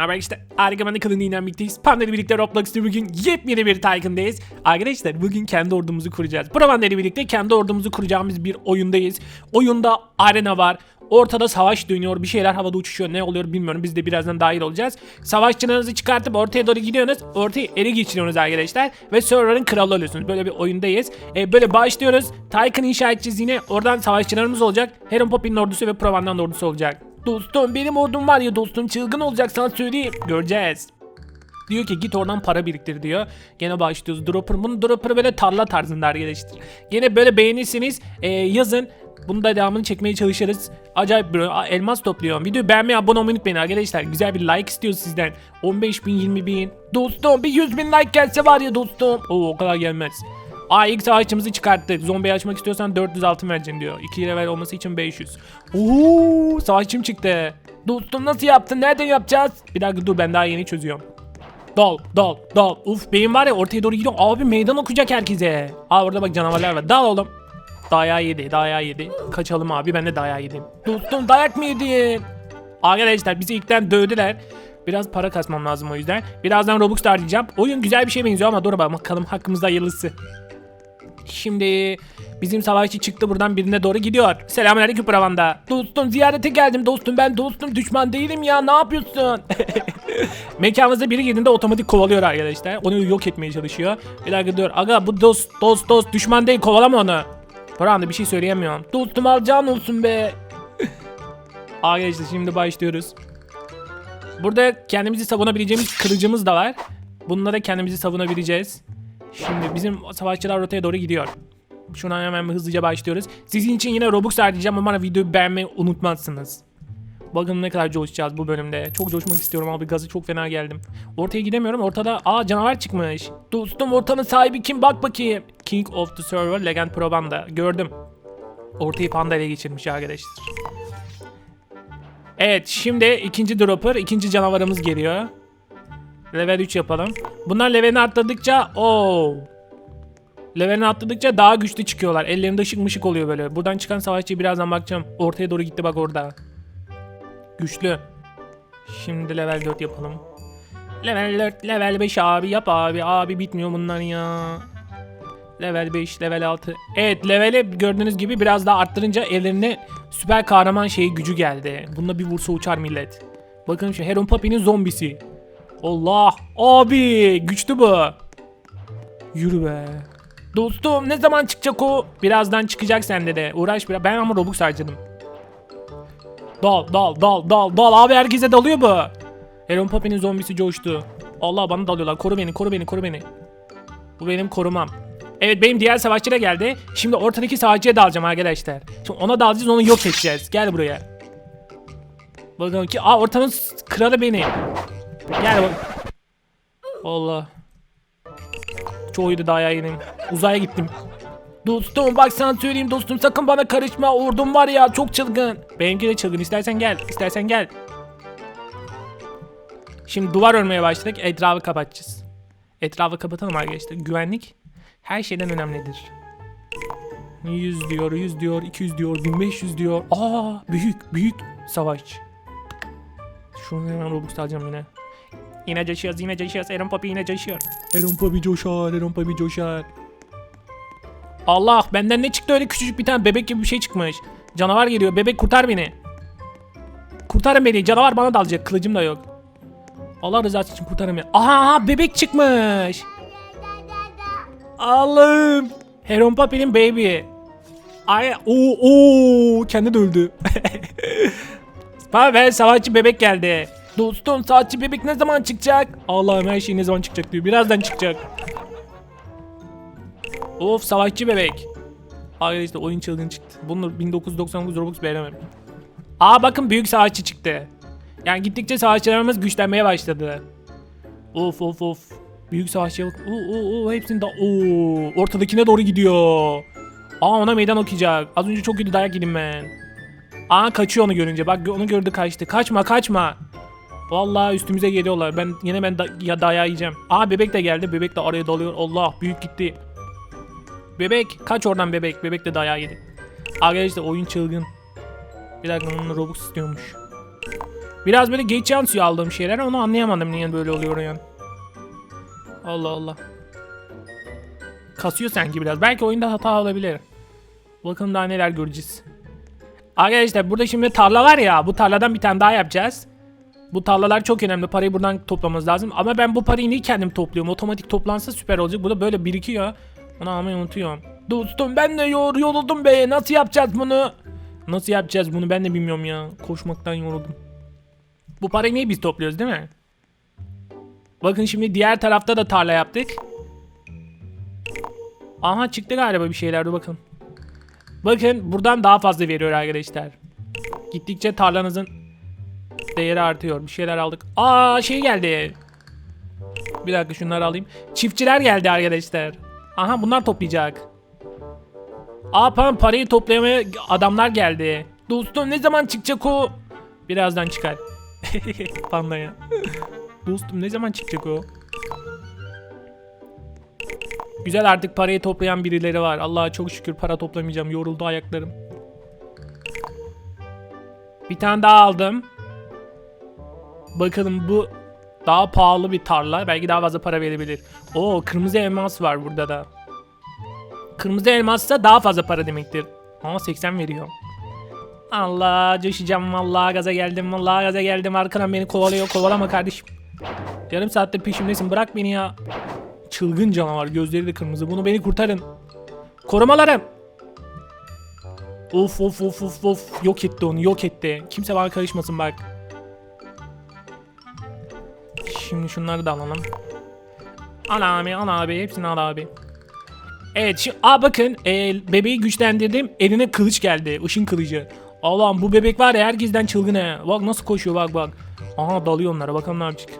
Haber işte harika ben de kalın iğnem birlikteyiz. Panda ile birlikte Roblox'ta bugün yepyeni bir Tycoon'dayız. Arkadaşlar bugün kendi ordumuzu kuracağız. Provanda ile birlikte kendi ordumuzu kuracağımız bir oyundayız. Oyunda arena var. Ortada savaş dönüyor. Bir şeyler havada uçuşuyor. Ne oluyor bilmiyorum. Biz de birazdan dahil olacağız. Savaşçılarınızı çıkartıp ortaya doğru gidiyorsunuz. Ortayı ele geçiriyorsunuz arkadaşlar. Ve server'ın kralı oluyorsunuz. Böyle bir oyundayız. Ee, böyle başlıyoruz. Tycoon inşa edeceğiz yine. Oradan savaşçılarımız olacak. Heron Poppy'nin ordusu ve Provanda'nın ordusu olacak. Dostum benim ordum var ya dostum çılgın olacak sana söyleyeyim. Göreceğiz. Diyor ki git oradan para biriktir diyor. Gene başlıyoruz. Dropper. Bunun dropper'ı böyle tarla tarzında arkadaşlar. Gene böyle beğenirseniz e, yazın. Bunu da devamını çekmeye çalışırız. Acayip bir elmas topluyorum. Videoyu beğenmeyi abone olmayı unutmayın arkadaşlar. Güzel bir like istiyoruz sizden. 15 bin 20 bin. Dostum bir 100 bin like gelse var ya dostum. Oo o kadar gelmez. Aa ilk savaşçımızı çıkarttık. Zombi açmak istiyorsan 400 altın vereceksin diyor. 2 level olması için 500. Oo savaşçım çıktı. Dostum nasıl yaptın? Nereden yapacağız? Bir dakika dur ben daha yeni çözüyorum. Dal dal dal. Uf beyin var ya ortaya doğru gidiyor. Abi meydan okuyacak herkese. Aa orada bak canavarlar var. Dal oğlum. Dayağı yedi, dayağı yedi. Kaçalım abi ben de dayağı yedim. Dostum dayak mı yedin? Arkadaşlar bizi ilkten dövdüler. Biraz para kasmam lazım o yüzden. Birazdan Robux da harcayacağım. Oyun güzel bir şey benziyor ama dur bakalım hakkımızda hayırlısı. Şimdi bizim savaşçı çıktı buradan birine doğru gidiyor. Selamünaleyküm Pravanda. Dostum ziyarete geldim dostum ben dostum düşman değilim ya ne yapıyorsun? Mekanımıza biri girdiğinde otomatik kovalıyor arkadaşlar. Onu yok etmeye çalışıyor. Bir dakika dur. Aga bu dost dost dost düşman değil kovalama onu. Pravanda bir şey söyleyemiyorum. Dostum alacağın olsun be. arkadaşlar şimdi başlıyoruz. Burada kendimizi savunabileceğimiz kılıcımız da var. Bunlara kendimizi savunabileceğiz. Şimdi bizim savaşçılar rotaya doğru gidiyor. Şuna hemen hızlıca başlıyoruz. Sizin için yine Robux harcayacağım ama videoyu beğenmeyi unutmazsınız. Bakın ne kadar coşacağız bu bölümde. Çok coşmak istiyorum abi gazı çok fena geldim. Ortaya gidemiyorum ortada aa canavar çıkmış. Dostum ortanın sahibi kim bak bakayım. King of the Server Legend Probanda gördüm. Ortayı panda ele geçirmiş arkadaşlar. Evet şimdi ikinci dropper ikinci canavarımız geliyor. Level 3 yapalım. Bunlar levelini atladıkça o Levelini atladıkça daha güçlü çıkıyorlar. Ellerinde ışık mışık oluyor böyle. Buradan çıkan savaşçıyı birazdan bakacağım. Ortaya doğru gitti bak orada. Güçlü. Şimdi level 4 yapalım. Level 4, level 5 abi yap abi. Abi bitmiyor bunlar ya. Level 5, level 6. Evet leveli gördüğünüz gibi biraz daha arttırınca ellerine süper kahraman şeyi gücü geldi. Bununla bir vursa uçar millet. Bakın şu Heron Papi'nin zombisi. Allah abi güçlü bu. Yürü be. Dostum ne zaman çıkacak o? Birazdan çıkacak sende de. Uğraş biraz. Ben ama Robux harcadım. Dal dal dal dal dal abi herkese dalıyor bu. Heron Papi'nin zombisi coştu. Allah bana dalıyorlar. Koru beni koru beni koru beni. Bu benim korumam. Evet benim diğer savaşçı da geldi. Şimdi ortadaki savaşçıya dalacağım arkadaşlar. Şimdi ona dalacağız onu yok edeceğiz. Gel buraya. Bakalım ki aa ortanın kralı beni. Gel bak. Allah. Çoğuydu daha yedim. Uzaya gittim. Dostum bak sana söyleyeyim dostum sakın bana karışma ordum var ya çok çılgın. Benimki de çılgın istersen gel istersen gel. Şimdi duvar örmeye başladık etrafı kapatacağız. Etrafı kapatalım arkadaşlar güvenlik her şeyden önemlidir. 100 diyor 100 diyor 200 diyor 1500 diyor. Aa büyük büyük savaş. Şunu hemen Robux alacağım yine. Yine coşuyoruz yine coşuyoruz. Aaron Papi yine coşuyor. Aaron Papi coşar. Aaron Papi coşar. Allah benden ne çıktı öyle küçücük bir tane bebek gibi bir şey çıkmış. Canavar geliyor. Bebek kurtar beni. Kurtarın beni. Canavar bana dalacak. Kılıcım da yok. Allah rızası için kurtarın beni. Aha, aha bebek çıkmış. Allah'ım. Heron Papi'nin baby. Ay o o kendi de öldü. Ben savaşçı bebek geldi. Dostum savaşçı bebek ne zaman çıkacak? Allah'ım her şey ne zaman çıkacak diyor. Birazdan çıkacak. Of savaşçı bebek. Arkadaşlar oyun çılgın çıktı. Bunu 1999 Robux beğenemem. Aa bakın büyük savaşçı çıktı. Yani gittikçe savaşçılarımız güçlenmeye başladı. Of of of. Büyük savaşçı bak. Oo, oo, oo, hepsini da oo, ortadakine doğru gidiyor. Aa ona meydan okuyacak. Az önce çok kötü dayak yedim ben. Aa kaçıyor onu görünce. Bak onu gördü kaçtı. Kaçma kaçma. Vallahi üstümüze geliyorlar. Ben yine ben da, ya dayağı yiyeceğim. Aa bebek de geldi. Bebek de araya dalıyor. Allah büyük gitti. Bebek kaç oradan bebek. Bebek de dayağı yedi. Arkadaşlar oyun çılgın. Bir dakika onun Robux istiyormuş. Biraz böyle geç yansıyor aldığım şeyler onu anlayamadım niye böyle oluyor yani. Allah Allah. Kasıyor sanki biraz. Belki oyunda hata olabilir. Bakın daha neler göreceğiz. Arkadaşlar burada şimdi tarla var ya bu tarladan bir tane daha yapacağız. Bu tarlalar çok önemli. Parayı buradan toplamamız lazım. Ama ben bu parayı niye kendim topluyorum? Otomatik toplansa süper olacak. Bu da böyle birikiyor. Onu almayı unutuyorum. Dostum ben de yor yoruldum be. Nasıl yapacağız bunu? Nasıl yapacağız bunu ben de bilmiyorum ya. Koşmaktan yoruldum. Bu parayı niye biz topluyoruz değil mi? Bakın şimdi diğer tarafta da tarla yaptık. Aha çıktı galiba bir şeyler dur bakın. Bakın buradan daha fazla veriyor arkadaşlar. Gittikçe tarlanızın değeri artıyor. Bir şeyler aldık. Aa şey geldi. Bir dakika şunları alayım. Çiftçiler geldi arkadaşlar. Aha bunlar toplayacak. Aa pardon parayı toplamaya adamlar geldi. Dostum ne zaman çıkacak o? Birazdan çıkar. Panda ya. Dostum ne zaman çıkacak o? Güzel artık parayı toplayan birileri var. Allah'a çok şükür para toplamayacağım. Yoruldu ayaklarım. Bir tane daha aldım. Bakalım bu daha pahalı bir tarla. Belki daha fazla para verebilir. Oo kırmızı elmas var burada da. Kırmızı elmassa daha fazla para demektir. Ama 80 veriyor. Allah coşacağım vallahi gaza geldim vallahi gaza geldim arkadan beni kovalıyor kovalama kardeşim. Yarım saattir peşimdesin bırak beni ya. Çılgın canavar gözleri de kırmızı bunu beni kurtarın. Korumalarım. Of of of of of yok etti onu yok etti. Kimse bana karışmasın bak. Şimdi şunları da alalım. Al abi al abi hepsini al abi. Evet şimdi aa bakın e, bebeği güçlendirdim eline kılıç geldi ışın kılıcı. Allah'ım bu bebek var ya herkesten çılgın he. Bak nasıl koşuyor bak bak. Aha dalıyor onlara bakalım ne yapacak.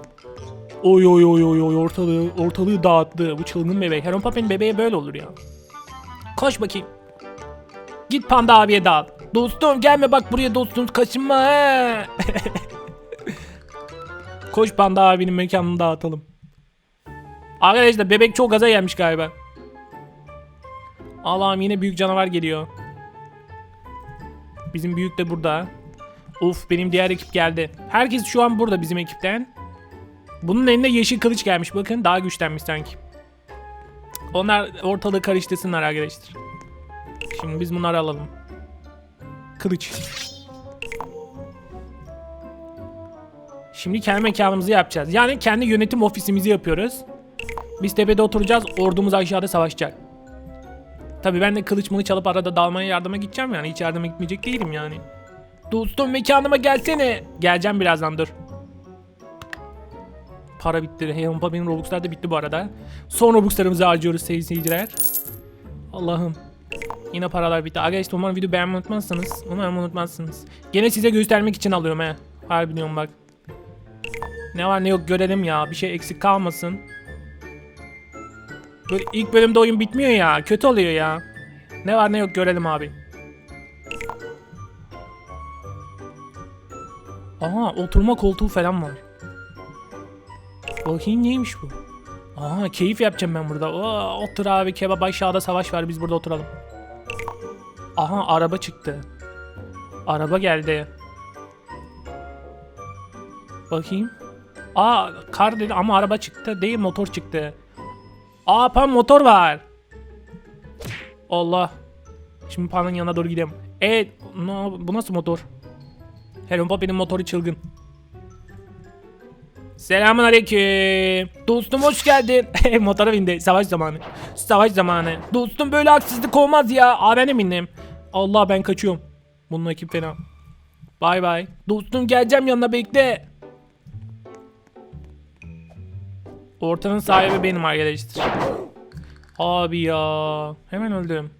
Oy oy oy oy oy ortalığı ortalığı dağıttı bu çılgın bebek. Heron Papi'nin bebeği böyle olur ya. Koş bakayım. Git panda abiye dağıt. Dostum gelme bak buraya dostum kaçınma he. Koş panda abinin mekanını dağıtalım. Arkadaşlar bebek çok gaza gelmiş galiba. Allah'ım yine büyük canavar geliyor. Bizim büyük de burada. Of benim diğer ekip geldi. Herkes şu an burada bizim ekipten. Bunun elinde yeşil kılıç gelmiş bakın daha güçlenmiş sanki. Onlar ortalığı karıştırsınlar arkadaşlar. Şimdi biz bunları alalım. Kılıç. Şimdi kendi mekanımızı yapacağız. Yani kendi yönetim ofisimizi yapıyoruz. Biz tepede oturacağız, ordumuz aşağıda savaşacak. Tabii ben de kılıç mılıç alıp arada dalmaya yardıma gideceğim yani. Hiç yardıma gitmeyecek değilim yani. Dostum mekanıma gelsene. Geleceğim birazdan dur. Para bitti. Hey Hompa benim Robux'lar da bitti bu arada. Son Robux'larımızı harcıyoruz sevgili seyirciler. Allah'ım. Yine paralar bitti. Arkadaşlar umarım video beğenmeyi unutmazsınız. Umarım unutmazsınız. Gene size göstermek için alıyorum he. Harbi diyorum bak. Ne var ne yok görelim ya. Bir şey eksik kalmasın. Böyle ilk bölümde oyun bitmiyor ya. Kötü oluyor ya. Ne var ne yok görelim abi. Aha oturma koltuğu falan var. Bakayım neymiş bu? Aha keyif yapacağım ben burada. Oo, otur abi kebap aşağıda savaş var biz burada oturalım. Aha araba çıktı. Araba geldi. Bakayım. Aa kar dedi ama araba çıktı değil motor çıktı. Aa pan motor var. Allah. Şimdi panın yanına doğru gidelim. Evet no, bu nasıl motor? Hello Papi'nin motoru çılgın. Selamun aleyküm. Dostum hoş geldin. Motora bindi. Savaş zamanı. Savaş zamanı. Dostum böyle haksızlık olmaz ya. Aa ben de bindim. Allah ben kaçıyorum. Bunun ekip fena. Bay bay. Dostum geleceğim yanına bekle. Ortanın sahibi benim arkadaşlar. Abi ya. Hemen öldüm.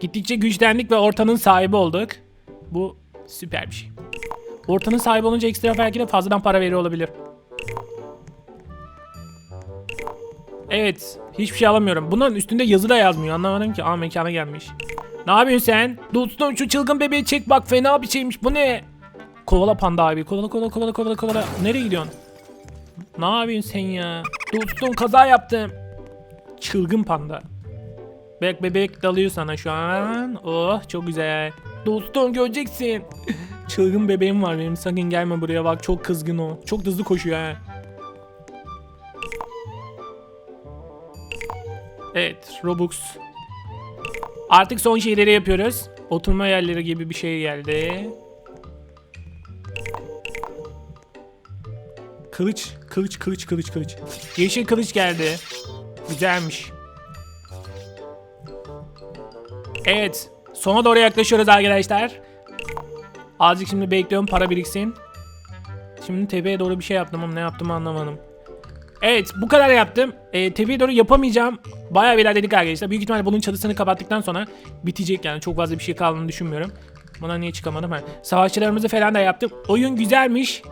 Gittikçe güçlendik ve ortanın sahibi olduk. Bu süper bir şey. Ortanın sahibi olunca ekstra belki de fazladan para veriyor olabilir. Evet. Hiçbir şey alamıyorum. Bunların üstünde yazı da yazmıyor. Anlamadım ki. Aa mekana gelmiş. Ne yapıyorsun sen? Dostum şu çılgın bebeği çek bak. Fena bir şeymiş. Bu ne? Kovala panda abi. Kovala kovala kovala kovala kovala. Nereye gidiyorsun? Ne yapıyorsun sen ya? Dostum kaza yaptım. Çılgın panda. Bebek bebek dalıyor sana şu an. Oh çok güzel. Dostum göreceksin. çılgın bebeğim var benim. Sakın gelme buraya bak çok kızgın o. Çok hızlı koşuyor ha. Evet Robux. Artık son şeyleri yapıyoruz. Oturma yerleri gibi bir şey geldi. Kılıç, kılıç, kılıç, kılıç, kılıç. Yeşil kılıç geldi. Güzelmiş. Evet. Sona doğru yaklaşıyoruz arkadaşlar. Azıcık şimdi bekliyorum para biriksin. Şimdi tepeye doğru bir şey yaptım ama ne yaptığımı anlamadım. Evet bu kadar yaptım. E, tepeye doğru yapamayacağım. Bayağı bir ilerledik arkadaşlar. Büyük ihtimalle bunun çatısını kapattıktan sonra bitecek yani. Çok fazla bir şey kaldığını düşünmüyorum. Buna niye çıkamadım? Savaşçılarımızı falan da yaptım. Oyun güzelmiş.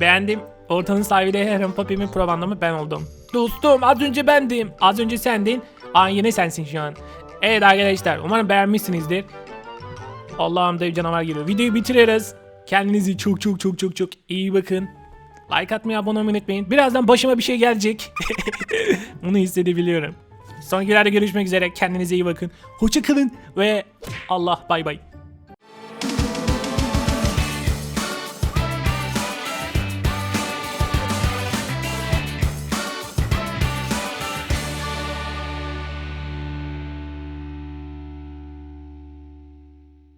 Beğendim. Ortanın sahibi de Heron Papi'min provanlamı ben oldum. Dostum az önce bendim. Az önce sendin. Aa yine sensin şu an. Evet arkadaşlar umarım beğenmişsinizdir. Allah'ım dev canavar geliyor. Videoyu bitiriyoruz. Kendinize çok çok çok çok çok iyi bakın. Like atmayı, abone olmayı unutmayın. Birazdan başıma bir şey gelecek. Bunu hissedebiliyorum. Sonraki videoda görüşmek üzere. Kendinize iyi bakın. Hoşça kalın ve Allah bay bay.